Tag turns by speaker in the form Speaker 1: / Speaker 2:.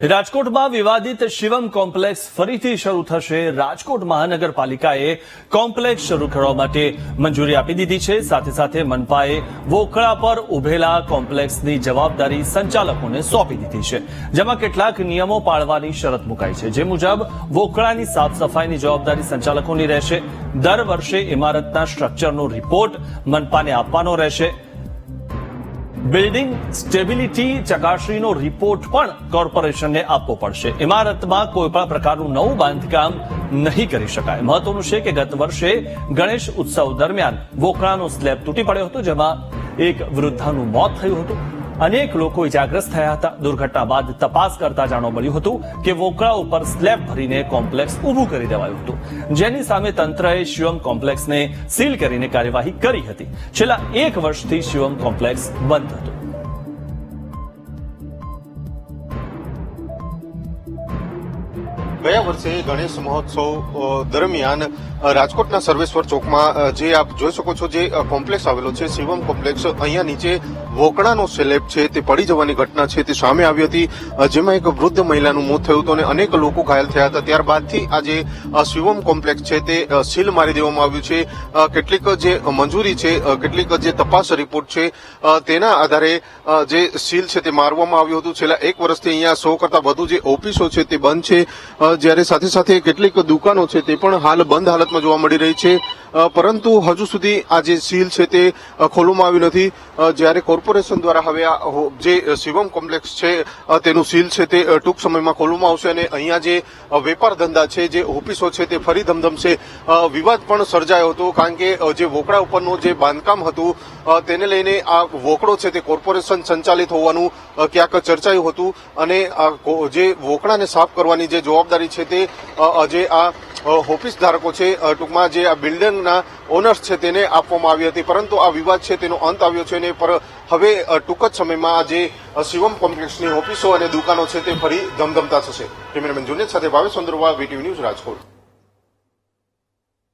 Speaker 1: રાજકોટમાં વિવાદિત શિવમ કોમ્પ્લેક્સ ફરીથી શરૂ થશે. રાજકોટ મહાનગરપાલિકાએ કોમ્પ્લેક્સ શરૂ કરવા માટે મંજૂરી આપી દીધી છે. સાથે સાથે મનપાએ વોકળા પર ઉભેલા કોમ્પ્લેક્સની જવાબદારી સંચાલકોને સોંપી દીધી છે, જેમાં કેટલાક નિયમો પાળવાની શરત મુકાઈ છે. જે મુજબ વોકળાની સાફ સફાઈની જવાબદારી સંચાલકોની રહેશે. દર વર્ષે ઇમારતના સ્ટ્રક્ચરનો રિપોર્ટ મનપાને આપવાનો રહેશે. બિલ્ડિંગ સ્ટેબિલિટી ચકાસણીનો રિપોર્ટ પણ કોર્પોરેશનને આપવો પડશે. ઇમારતમાં કોઈ પણ પ્રકારનું નવું બાંધકામ નહીં કરી શકાય. મહત્વનું છે કે ગત વર્ષે ગણેશ ઉત્સવ દરમિયાન વોકળાનો સ્લેબ તૂટી પડ્યો હતો, જેમાં એક વૃદ્ધાનું મોત થયું હતું. અનેક લોકો ઇજાગ્રસ્ત થયા હતા. દુર્ઘટના બાદ તપાસ કરતા જાણવા મળ્યું હતું કે વોકળા ઉપર સ્લેબ ભરીને કોમ્પ્લેક્સ ઊભું કરી દેવાયું હતું. જેની સામે તંત્રએ શિવમ કોમ્પ્લેક્સને સીલ કરીને કાર્યવાહી કરી હતી. છેલ્લા એક વર્ષથી શિવમ કોમ્પ્લેક્સ બંધ હતું.
Speaker 2: ગયા વર્ષે ગણેશ મહોત્સવ દરમિયાન રાજકોટના સર્વેશ્વર ચોકમાં જે આપ જોઈ શકો છો જે કોમ્પ્લેક્સ આવેલો છે, શિવમ કોમ્પ્લેક્સ, અહીંયા નીચે વોકણાનો સ્લેબ છે, તે પડી જવાની ઘટના છે, તે સામે આવી હતી. જેમાં એક વૃદ્ધ મહિલાનું મોત થયું હતું અને અનેક લોકો ઘાયલ થયા હતા. ત્યારબાદથી આ જે શિવમ કોમ્પ્લેક્સ છે તે સીલ મારી દેવામાં આવ્યું છે. કેટલીક જે મંજૂરી છે કેટલીક જે તપાસ રિપોર્ટ છે તેના આધારે જે સીલ છે તે મારવામાં આવ્યું હતું. છેલ્લા એક વર્ષથી અહીંયા સો કરતા વધુ જે ઓફિસો છે તે બંધ છે. જ્યારે સાથે સાથે કેટલીક દુકાનો છે તે પણ હાલ બંધ હાલતમાં જોવા મળી રહી છે. પરંતુ હજુ સુધી આ જે સીલ છે તે ખોલવામાં આવ્યું નથી. જ્યારે કોર્પોરેશન દ્વારા હવે આ જે શિવમ કોમ્પ્લેક્સ છે તેનું સીલ છે તે ટૂંક સમયમાં ખોલવામાં આવશે અને અહીંયા જે વેપાર ધંધા છે, જે ઓફિસો છે તે ફરી ધમધમશે વિવાદ પણ સર્જાયો હતો કારણ કે જે વોકડા ઉપરનું જે બાંધકામ હતું તેને લઈને આ વોકડો છે તે કોર્પોરેશન સંચાલિત હોવાનું ક્યાંક ચર્ચાયું હતું અને જે વોકડાને સાફ કરવાની જે જવાબદારી છે તે જે આ ઓફિસ ધારકો છે ટૂંકમાં જે આ બિલ્ડિંગના ઓનર્સ છે તેને આપવામાં આવી હતી. પરંતુ આ વિવાદ છે તેનો અંત આવ્યો છે અને પર હવે ટૂંક જ સમયમાં જે શિવમ કોમ્પ્લેક્સની ઓફિસો અને દુકાનો છે તે ફરી ધમધમતા થશે. કેમેરામેન જુનેદ સાથે ભાવેશ ચંદ્રવા વીટીવી ન્યૂઝ રાજકોટ.